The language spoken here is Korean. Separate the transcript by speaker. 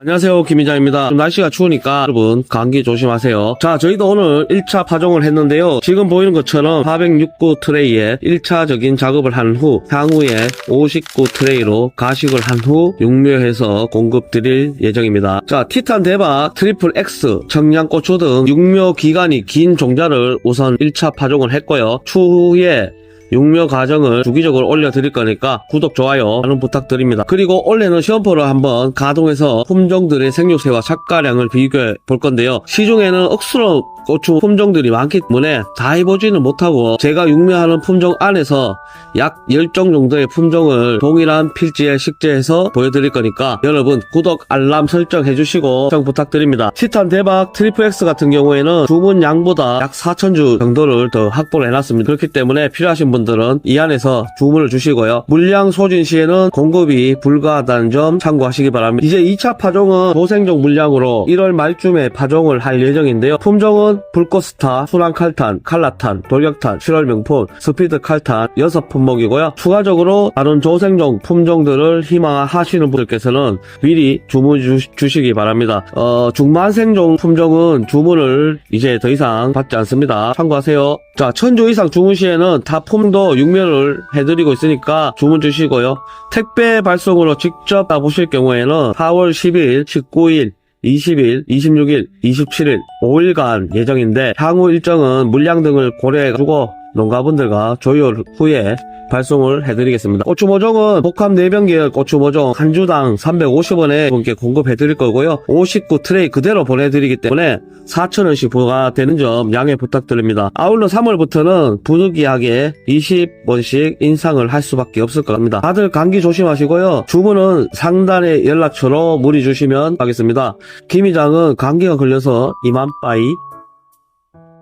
Speaker 1: 안녕하세요 김인장입니다. 좀 날씨가 추우니까 여러분 감기 조심하세요. 자 저희도 오늘 1차 파종을 했는데요. 지금 보이는 것처럼 406구 트레이에 1차적인 작업을 한 후 향후에 59 트레이로 가식을 한 후 육묘해서 공급 드릴 예정입니다. 자 티탄 대박 트리플 X 청양고추 등 육묘 기간이 긴 종자를 우선 1차 파종을 했고요. 추후에 육묘 과정을 주기적으로 올려드릴 거니까 구독, 좋아요 많은 부탁드립니다. 그리고 올해는 시험포를 한번 가동해서 품종들의 생육세와 착가량을 비교해 볼 건데요. 시중에는 억수로 고추 품종들이 많기 때문에 다 해보지는 못하고 제가 육묘하는 품종 안에서 약 10종 정도의 품종을 동일한 필지에 식재해서 보여드릴 거니까 여러분 구독, 알람 설정 해주시고 시청 부탁드립니다. 티탄 대박 트리플 X 같은 경우에는 주문 양보다 약 4천주 정도를 더 확보를 해놨습니다. 그렇기 때문에 필요하신 분들은 이 안에서 주문을 주시고요. 물량 소진 시에는 공급이 불가하다는 점 참고하시기 바랍니다. 이제 2차 파종은 도생종 물량으로 1월 말쯤에 파종을 할 예정인데요. 품종은 불꽃스타, 순환칼탄, 칼라탄, 돌격탄, 7월 명품, 스피드 칼탄 6품목이고요. 추가적으로 다른 조생종 품종들을 희망하시는 분들께서는 미리 주문 주, 주시기 바랍니다. 어, 중만생종 품종은 주문을 이제 더 이상 받지 않습니다. 참고하세요. 자, 천주 이상 주문 시에는 다 폼도 육면을 해드리고 있으니까 주문 주시고요. 택배 발송으로 직접 가보실 경우에는 4월 10일, 19일, 20일, 26일, 27일, 5일간 예정인데 향후 일정은 물량 등을 고려해가지고 농가분들과 조율 후에 발송을 해드리겠습니다. 고추 모종은 복합 4병 계열 고추 모종 한 주당 350원에 분께 공급해드릴 거고요. 59 트레이 그대로 보내드리기 때문에 4,000원씩 부과되는 점 양해 부탁드립니다. 아울러 3월부터는 부득이하게 20원씩 인상을 할 수밖에 없을 겁니다. 다들 감기 조심하시고요. 주문은 상단의 연락처로 문의 주시면 하겠습니다. 김 이장은 감기가 걸려서 이만 빠이